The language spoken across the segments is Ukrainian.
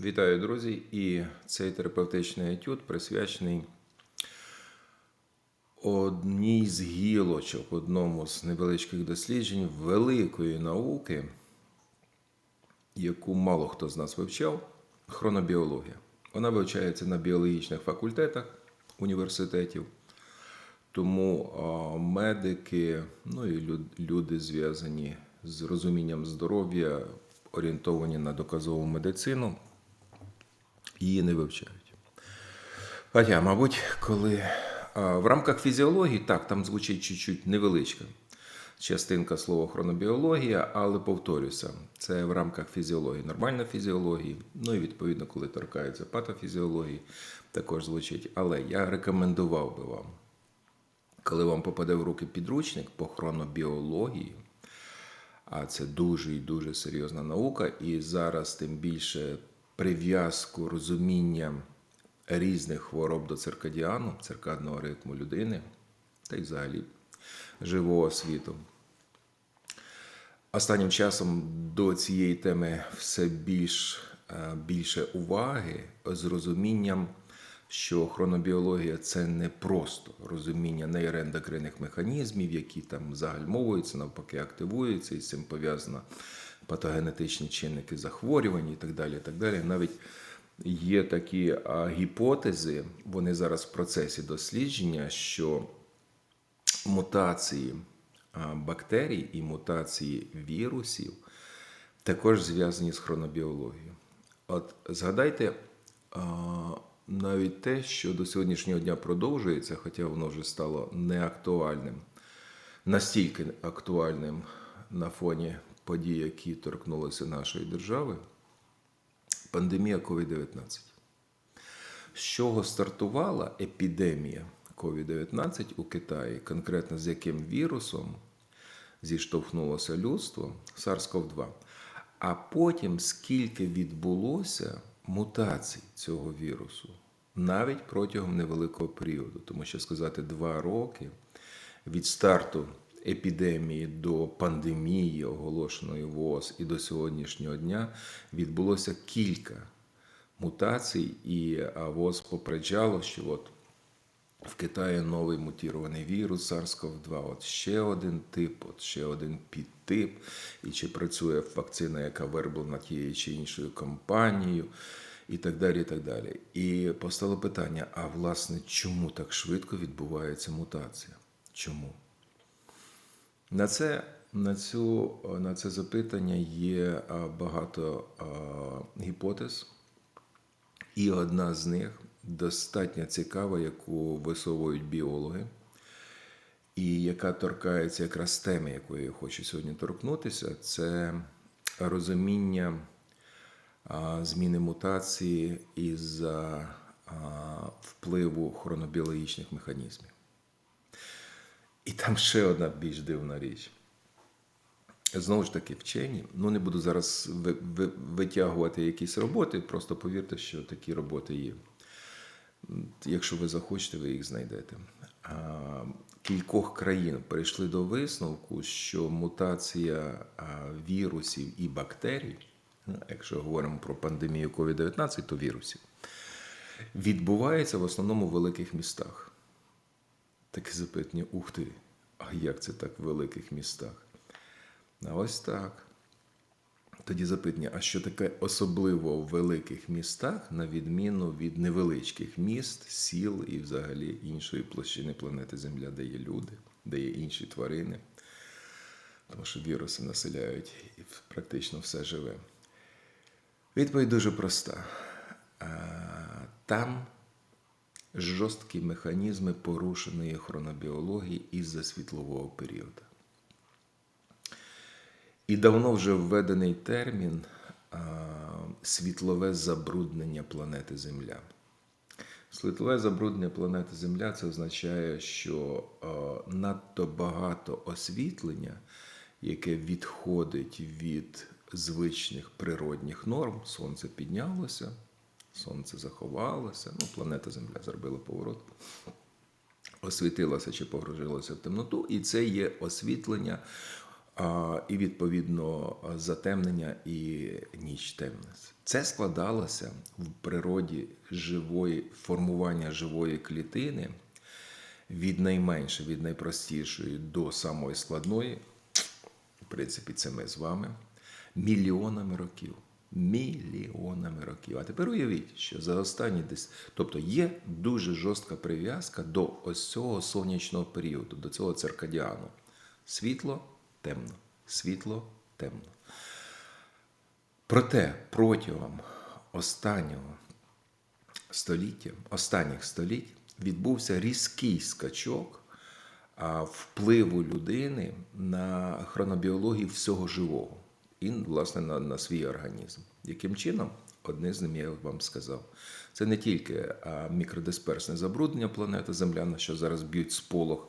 Вітаю, друзі! І цей терапевтичний етюд присвячений одній з гілочок, одному з невеличких досліджень великої науки, яку мало хто з нас вивчав хронобіологія. Вона вивчається на біологічних факультетах університетів. Тому медики, ну і люди, зв'язані з розумінням здоров'я, орієнтовані на доказову медицину, її не вивчають. Хоча, мабуть, коли в рамках фізіології, так, там звучить чуть-чуть невеличка частинка слова хронобіологія, але повторюся, це в рамках фізіології, нормальної фізіології, ну і відповідно, коли торкається патофізіології, також звучить. Але я рекомендував би вам, коли вам попаде в руки підручник по хронобіології, а це дуже і дуже серйозна наука, і зараз тим більше прив'язку розуміння різних хвороб до циркадіану, циркадного ритму людини, та й взагалі живого світу. Останнім часом до цієї теми все більш, е, більше уваги з розумінням, що хронобіологія це не просто розуміння нейроендокринних механізмів, які там загальмовуються, навпаки, активуються, і з цим пов'язано патогенетичні чинники захворювань і так далі. І так далі. Навіть є такі гіпотези, вони зараз в процесі дослідження, що мутації бактерій і мутації вірусів також зв'язані з хронобіологією. От згадайте навіть те, що до сьогоднішнього дня продовжується, хоча воно вже стало неактуальним, настільки актуальним на фоні подій, які торкнулися нашої держави, пандемія COVID-19. З чого стартувала епідемія COVID-19 у Китаї, конкретно з яким вірусом зіштовхнулося людство SARS-CoV-2, а потім скільки відбулося мутацій цього вірусу, навіть протягом невеликого періоду, тому що сказати два роки від старту епідемії до пандемії, оголошеної ВОЗ, і до сьогоднішнього дня відбулося кілька мутацій, і ВОЗ попереджало, що от в Китаї новий мутірований вірус SARS-CoV-2, от ще один тип, от ще один підтип, і чи працює вакцина, яка вироблена тією чи іншою компанією, і так далі. І так далі. І постало питання: а власне, чому так швидко відбувається мутація? Чому? На це, на, цю, на це запитання є багато а, гіпотез. І одна з них достатньо цікава, яку висовують біологи, і яка торкається якраз теми, якої я хочу сьогодні торкнутися, це розуміння зміни мутації із-за впливу хронобіологічних механізмів. І там ще одна більш дивна річ. Знову ж таки, вчені. Ну, не буду зараз ви- ви- витягувати якісь роботи, просто повірте, що такі роботи є. Якщо ви захочете, ви їх знайдете. Кількох країн прийшли до висновку, що мутація вірусів і бактерій, ну, якщо говоримо про пандемію COVID-19, то вірусів, відбувається в основному в великих містах. Таке запитання, ух ти, а як це так в великих містах? А ось так. Тоді запитання, а що таке особливо в великих містах, на відміну від невеличких міст, сіл і взагалі іншої площини планети Земля, де є люди, де є інші тварини, тому що віруси населяють і практично все живе. Відповідь дуже проста. Там жорсткі механізми порушеної хронобіології із-за світлового періоду. І давно вже введений термін світлове забруднення планети Земля. Світлове забруднення планети Земля це означає, що надто багато освітлення, яке відходить від звичних природних норм, сонце піднялося, сонце заховалося, ну, планета Земля зробила поворот освітилася чи погрузилася в темноту, і це є освітлення і відповідно затемнення і ніч темність. Це складалося в природі живої формування живої клітини від найменшої, від найпростішої до самої складної. В принципі, це ми з вами мільйонами років. Мільйонами років. А тепер уявіть, що за останні десь, тобто є дуже жорстка прив'язка до ось цього сонячного періоду, до цього циркадіану. Світло темно, світло темно. Проте протягом останнього століття, останніх століть відбувся різкий скачок впливу людини на хронобіологію всього живого і, власне, на, на свій організм. Яким чином? Одне з ним я вам сказав. Це не тільки мікродисперсне забруднення планети Земля, на що зараз б'ють сполох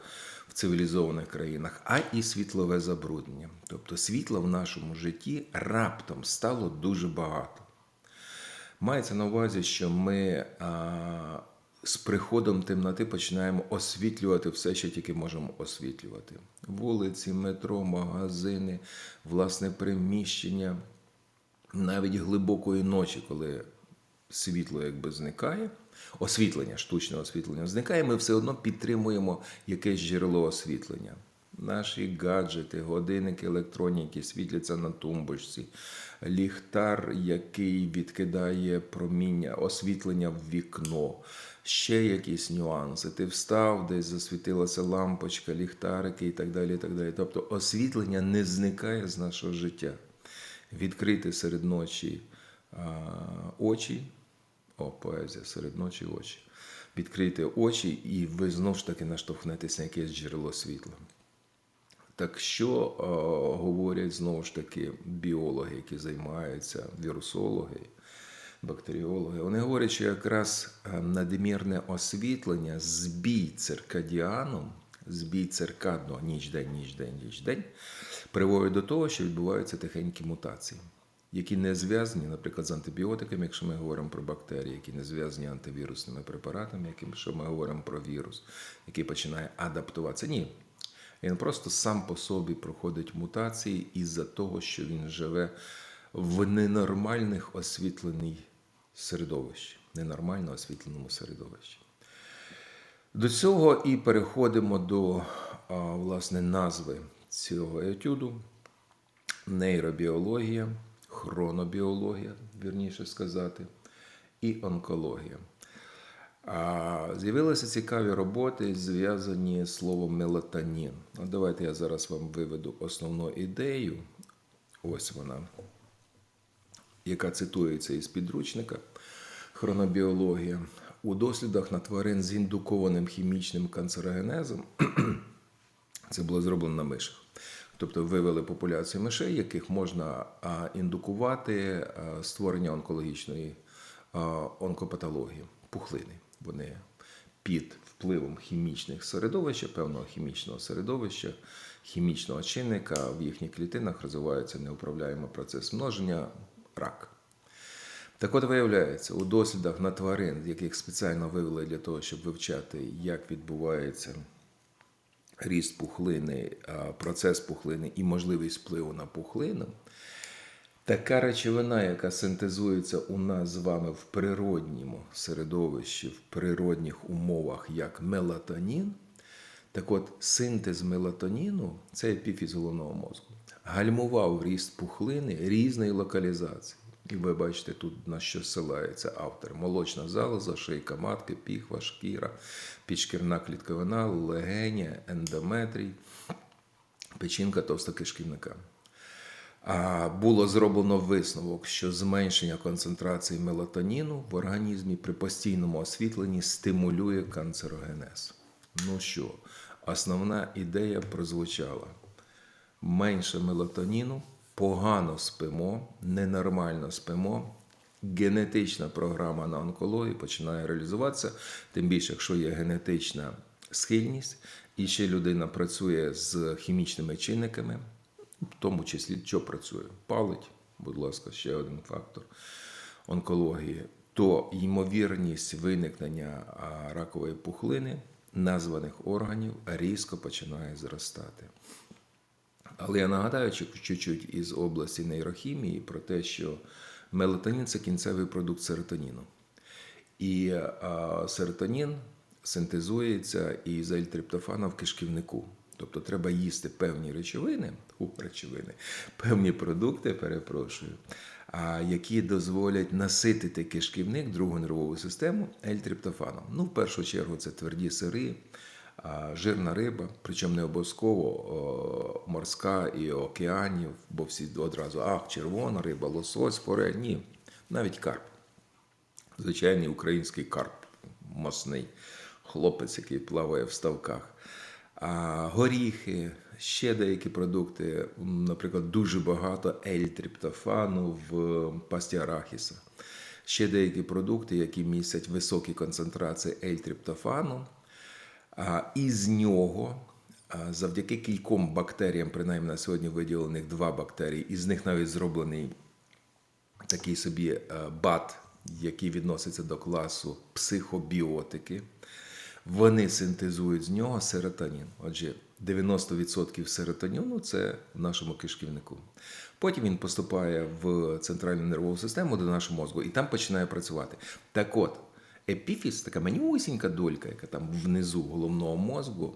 цивілізованих країнах, а і світлове забруднення. Тобто світла в нашому житті раптом стало дуже багато. Мається на увазі, що ми а, з приходом темноти починаємо освітлювати все, що тільки можемо освітлювати: вулиці, метро, магазини, власне приміщення, навіть глибокої ночі, коли світло якби зникає, освітлення, штучне освітлення зникає, ми все одно підтримуємо якесь джерело освітлення. Наші гаджети, годинники, електроніки світляться на тумбочці, ліхтар, який відкидає проміння, освітлення в вікно, ще якісь нюанси. Ти встав, десь засвітилася лампочка, ліхтарики і так далі. і так далі. Тобто освітлення не зникає з нашого життя. Відкрити серед ночі а, очі, о, поезія, серед ночі очі. Відкрийте очі, і ви знову ж таки наштовхнетеся на якесь джерело світла. Так що е, говорять знову ж таки біологи, які займаються вірусологи, бактеріологи, вони говорять, що якраз е, надмірне освітлення, збій циркадіаном, збій циркадного ніч-день, ніч-день, ніч-день, приводить до того, що відбуваються тихенькі мутації, які не зв'язані, наприклад, з антибіотиками, якщо ми говоримо про бактерії, які не зв'язані антивірусними препаратами, якщо ми говоримо про вірус, який починає адаптуватися. Ні. Він просто сам по собі проходить мутації із-за того, що він живе в ненормальних освітленій середовищі, ненормально освітленому середовищі. До цього і переходимо до власне назви цього етюду: нейробіологія, хронобіологія, вірніше сказати, і онкологія. З'явилися цікаві роботи, зв'язані з словом мелатонін. Давайте я зараз вам виведу основну ідею. Ось вона, яка цитується із підручника хронобіологія. У дослідах на тварин з індукованим хімічним канцерогенезом це було зроблено на мишах. Тобто вивели популяцію мишей, яких можна індукувати створення онкологічної онкопатології, пухлини. Вони під впливом хімічних середовищ, певного хімічного середовища, хімічного чинника в їхніх клітинах розвивається неуправляємий процес множення рак. Так от виявляється, у дослідах на тварин, яких спеціально вивели для того, щоб вивчати, як відбувається ріст пухлини, процес пухлини і можливість впливу на пухлину, Така речовина, яка синтезується у нас з вами в природньому середовищі, в природних умовах, як мелатонін, так от синтез мелатоніну, це епіфіз головного мозку, гальмував ріст пухлини різної локалізації. І ви бачите, тут на що ссилається автор: молочна залоза, шийка матки, піхва, шкіра, підшкірна клітковина, легеня, ендометрій, печінка товстокишківника. А було зроблено висновок, що зменшення концентрації мелатоніну в організмі при постійному освітленні стимулює канцерогенез. Ну що, основна ідея прозвучала: менше мелатоніну, погано спимо, ненормально спимо. Генетична програма на онкологію починає реалізуватися, тим більше, якщо є генетична схильність, і ще людина працює з хімічними чинниками в тому числі, що працює, палить, будь ласка, ще один фактор онкології, то ймовірність виникнення ракової пухлини названих органів різко починає зростати. Але я нагадаю чуть-чуть із області нейрохімії про те, що Мелатонін це кінцевий продукт серотоніну. І серотонін синтезується із ельтриптофана в кишківнику. Тобто треба їсти певні речовини, у, речовини, певні продукти, перепрошую, які дозволять наситити кишківник, другу нервову систему ельтриптофаном. Ну, в першу чергу, це тверді сири, жирна риба, причому не обов'язково морська і океанів, бо всі одразу ах, червона риба, лосось, форель. Ні, навіть карп. Звичайний український карп, мосний хлопець, який плаває в ставках. А горіхи, ще деякі продукти, наприклад, дуже багато ельтриптофану в пасті арахіса. Ще деякі продукти, які містять високі концентрації ельтриптофану, із нього завдяки кільком бактеріям, принаймні на сьогодні виділених два бактерії, із них навіть зроблений такий собі е, бат, який відноситься до класу психобіотики. Вони синтезують з нього серотонін. Отже, 90% серотоніну це в нашому кишківнику. Потім він поступає в центральну нервову систему до нашого мозку і там починає працювати. Так от, епіфіз, така манюсінька долька, яка там внизу головного мозку,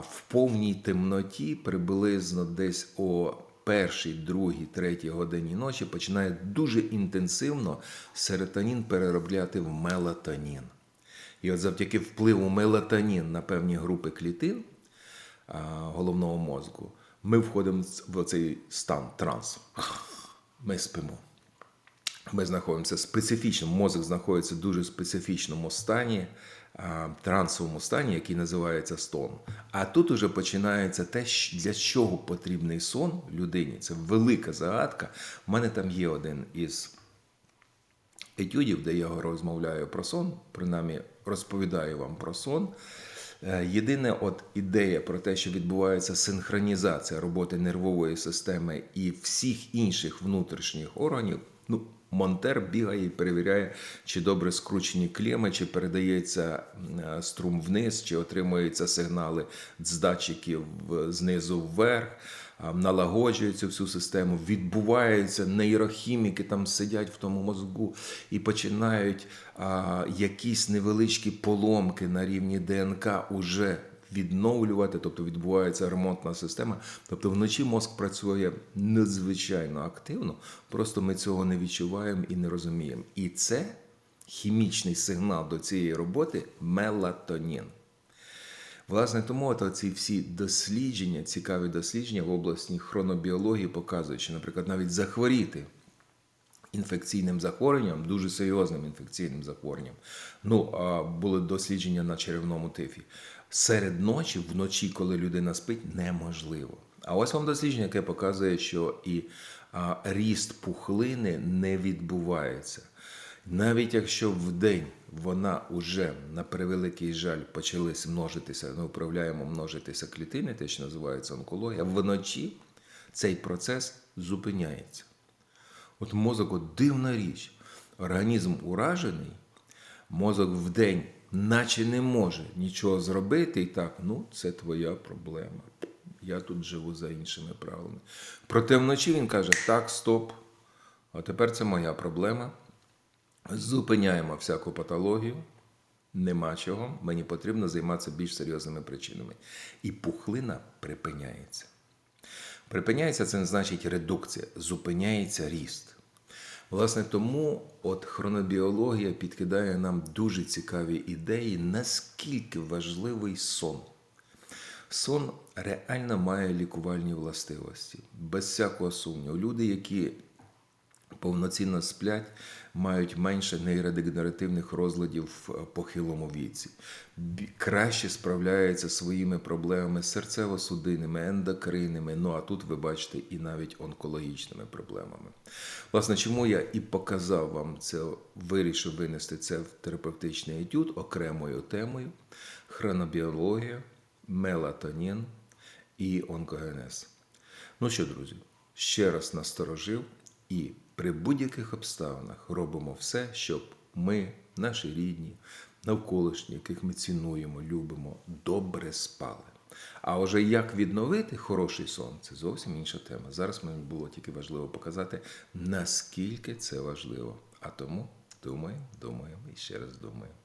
в повній темноті приблизно десь о першій, другій, третій годині ночі починає дуже інтенсивно серотонін переробляти в мелатонін. І от завдяки впливу мелатонін на певні групи клітин головного мозку, ми входимо в цей стан транс. Ми спимо. Ми знаходимося специфічно, мозок знаходиться в дуже специфічному стані, трансовому стані, який називається стон. А тут уже починається те, для чого потрібний сон людині. Це велика загадка. У мене там є один із етюдів, де я розмовляю про сон, принаймні розповідаю вам про сон. Е, Єдине, от ідея про те, що відбувається синхронізація роботи нервової системи і всіх інших внутрішніх органів. Ну, Монтер бігає і перевіряє, чи добре скручені клеми, чи передається е, струм вниз, чи отримуються сигнали з датчиків знизу вверх а, налагоджує цю всю систему, відбуваються нейрохіміки, там сидять в тому мозку і починають а, якісь невеличкі поломки на рівні ДНК уже відновлювати, тобто відбувається ремонтна система. Тобто вночі мозк працює надзвичайно активно, просто ми цього не відчуваємо і не розуміємо. І це хімічний сигнал до цієї роботи мелатонін. Власне, тому ці всі дослідження, цікаві дослідження в області хронобіології показують, що, наприклад, навіть захворіти інфекційним захворюванням, дуже серйозним інфекційним захворюванням. Ну, а були дослідження на черевному тифі. Серед ночі, вночі, коли людина спить, неможливо. А ось вам дослідження, яке показує, що і а, ріст пухлини не відбувається. Навіть якщо в день вона уже на превеликий жаль почались множитися, ну, управляємо множитися клітини, те, що називається онкологія, вночі цей процес зупиняється. От мозок от дивна річ. Організм уражений, мозок вдень наче не може нічого зробити, і так, ну, це твоя проблема. Я тут живу за іншими правилами. Проте вночі він каже: так, стоп, а тепер це моя проблема. Зупиняємо всяку патологію, нема чого, мені потрібно займатися більш серйозними причинами. І пухлина припиняється. Припиняється це не значить редукція, зупиняється ріст. Власне, тому от хронобіологія підкидає нам дуже цікаві ідеї, наскільки важливий сон. Сон реально має лікувальні властивості, без всякого сумніву. Люди, які повноцінно сплять, мають менше нейродегенеративних розладів в похилому віці, краще справляються своїми проблемами серцево-судинними, ендокринними, ну а тут ви бачите і навіть онкологічними проблемами. Власне, чому я і показав вам це, вирішив винести це в терапевтичний етюд окремою темою хронобіологія, мелатонін і онкогенез. Ну що, друзі, ще раз насторожив і при будь-яких обставинах робимо все, щоб ми, наші рідні, навколишні, яких ми цінуємо, любимо, добре спали. А вже як відновити хороший сон, це зовсім інша тема. Зараз мені було тільки важливо показати, наскільки це важливо. А тому думаємо, думаємо і ще раз думаємо.